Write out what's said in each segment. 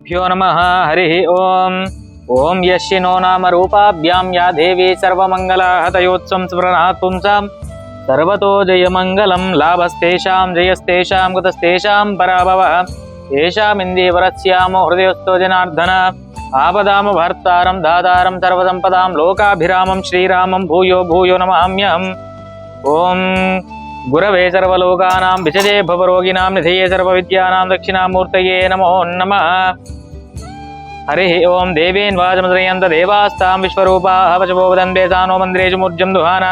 భ్యో నమ హరి ఓం ఓం యశినో నామ రూపాభ్యాం యా దేవి సర్వమంగళాహతయోత్సం స్మరణాత్ పుంసాం సర్వతో జయమంగళం లాభస్తేషాం జయస్తేషాం కృతస్తేషాం పరాభవ ఏషామిందీవరస్యామో హృదయస్థో జనార్దన ఆపదామ భర్తారం దాతారం సర్వసంపదాం లోకాభిరామం శ్రీరామం భూయో భూయో నమామ్యం ఓం गुरवे सर्वलोकानां विचजे भवरोगिणां निधये सर्वविद्यानां दक्षिणामूर्तये नमो नमः हरिः ओं देवीन् वाचमद्रयन्त देवास्तां विश्वरूपाः वचवोवदन्ते सानो मन्दिरेषु मूर्जं दुहाना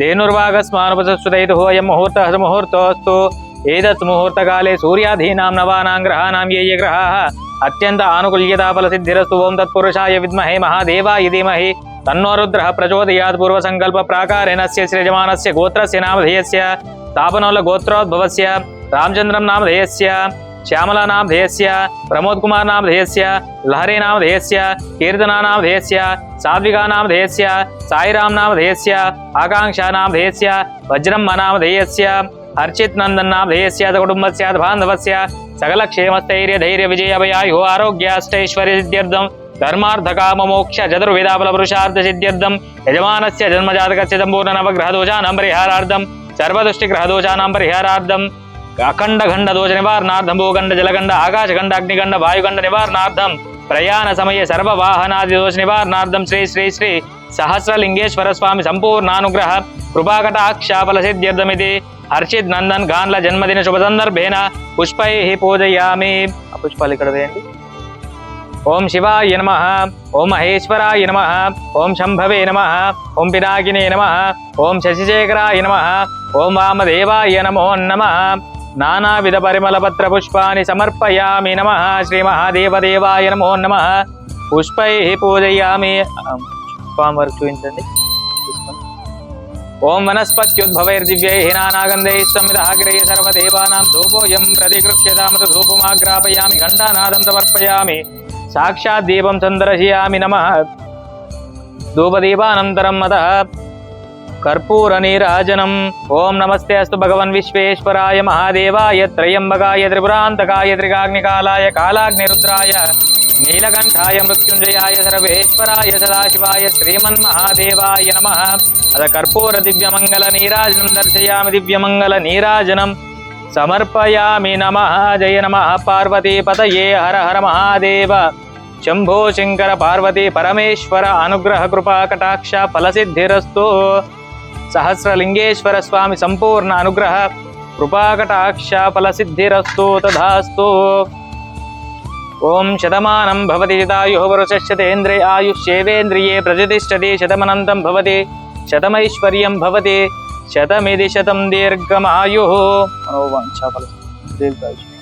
धेनुर्वागस्मानुपसुतैतुः अयं मुहूर्तः स मुहूर्तोऽस्तु एतत् मुहूर्तकाले सूर्याधीनां नवानां ग्रहाणां ये ये ग्रहाः अत्यन्त आनुकूल्यताफलसिद्धिरस्तु ओं तत्पुरुषाय विद्महे महादेवाय धीमहि तन्नो रुद्रः प्रचोदयात् पूर्वसङ्कल्पप्राकारेणस्य सृजमानस्य गोत्रस्य नामधेयस्य तापनोलगोत्रोद्भवस्य रामचन्द्रं नामधेयस्य श्यामला कुमार नामधेयस्य लहरी नामधेयस्य कीर्तना नामधेयस्य सात्विका नामधेयस्य साईराम नामधेयस्य आकाङ्क्षा नामधेयस्य वज्रम् नामधेयस्य हर्षित् नन्दन् नामधेयस्य कुटुम्बस्य बान्धवस्य सकलक्षेमस्थैर्यधैर्यविजयभयायुः आरोग्याष्टैश्वर्यसिद्ध्यर्थं ధర్మార్థకామోక్ష చతుర్వేదాబల పురుషార్థ సిద్ధ్యర్థం యజమానస్య జన్మజాతకస్య సంపూర్ణ నవగ్రహ దోషానాం పరిహారార్థం సర్వదృష్టి గ్రహ దోషానాం పరిహారార్థం అఖండ ఖండ దోష నివారణార్థం భూఖండ జలగండ ఆకాశఖండ అగ్నిగండ వాయుగండ నివారణార్థం ప్రయాణ సమయ సర్వ వాహనాది దోష నివారణార్థం శ్రీ శ్రీ శ్రీ సహస్రలింగేశ్వర స్వామి సంపూర్ణానుగ్రహ కృపాకటాక్షాఫల సిద్ధ్యర్థమితి హర్షిత్ నందన్ గాన్ల జన్మదిన శుభ సందర్భేణ పుష్పై పూజయామి పుష్పాలు ఇక్కడ వేయండి। ఓం శివాయ నమ ఓం మహేశ్వరాయ నమ ఓం శంభవే నమ ఓం పినాకినే నమ ఓం శశిశేఖరాయ నమ ఓం వామదేవాయ నమో నమ. నానావిధ పరిమళపత్ర పుష్పాన్ని సమర్పయామి నమ శ్రీ మహాదేవదేవాయ నమో నమ. పుష్పై పూజయామి పుష్పం వరకు చూపించండి. ఓం వనస్పత్యుద్భవైర్దివ్యై నానాగంధై సంవిధాగ్రయ సర్వదేవానాం ధూపోయం ప్రతిగృహ్యతామత ధూపమాగ్రాపయామి ఘంటానాదం సమర్పయామి. సాక్షాత్ దీపం సందర్శయామి నమ ధూపదీపానంతరం మత కర్పూరనీరాజనం ఓం నమస్తే అస్తు భగవన్ విశ్వేశ్వరాయ మహాదేవాయ త్రయంబకాయ త్రిపురాంతకాయ త్రికాగ్నికాలాయ కాలాగ్నిరుద్రాయ నీలకంఠాయ మృత్యుంజయాయ సర్వేశ్వరాయ సదాశివాయ శ్రీమన్ మహాదేవాయ నమ అద కర్పూర దివ్యమంగళ నీరాజనం దర్శయామి దివ్యమంగళ నీరాజనం సమర్పయామి నమ జయ నమ పార్వతీపతయే హర హర మహాదేవ. శంభో శంకర పార్వతీ పరమేశ్వర అనుగ్రహ కృపా కటాక్ష ఫలసిద్ధిరస్తు. సహస్రలింగేశ్వర స్వామి సంపూర్ణ అనుగ్రహ కృపాకటాక్ష ఫలసిద్ధిరస్తు తథాస్తు ఓం శతమానం భవతి జితాయు వరుషశతేంద్రే ఆయుష్యేవేంద్రియే ప్రజతిష్టతి శతమనంతం భవతి శతమైశ్వర్యం భవతి शतमिति शतं दीर्घमायुः मनोवाञ्छाफल दीर्घायुः